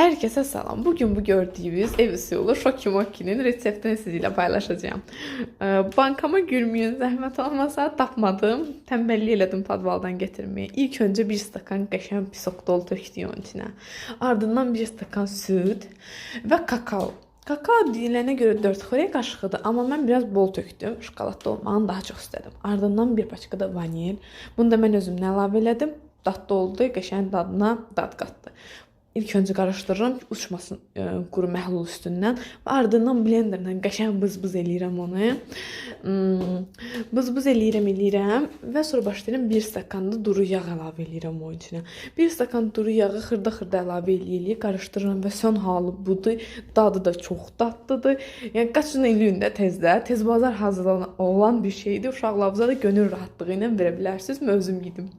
Herkese selam. Bugün bu gördüğünüz ev usulü Şokimoki'nin reseptini sizinle paylaşacağım. Ee, Bankama gülmeyin zahmet olmasa tapmadım. Tembellik elədim padvaldan getirmeye. İlk önce bir stakan qəşəng pisok dolu tökdüm onun içine. Ardından bir stakan süt ve kakao. Kakao deyilənə görə 4 xörək qaşığıdır, amma mən biraz bol tökdüm. Şokoladlı olmağını daha çox istədim. Ardından bir paçka da vanil. Bunu da mən özümdən əlavə elədim. Dadlı oldu, qəşəng dadına dad qatdı. İlk öncə qarışdırıram ki, uçmasın e, quru məhlul üstündən. Və ardından blenderlə qəşəng bız-bız eləyirəm onu. Hmm, bız-bız eləyirəm, eləyirəm və sonra başlayıram 1 stakan da duru yağ əlavə eləyirəm onun içinə. 1 stakan duru yağı xırda-xırda əlavə eləyə-eləyə qarışdırıram və son halı budur. Dadı da çox dadlıdır. Yəni qaçın eləyin də tezdə. Tez bazar hazırlanan olan bir şeydir. Uşaqlarınıza da gönül rahatlığı ilə verə bilərsiniz. Mən özüm yedim.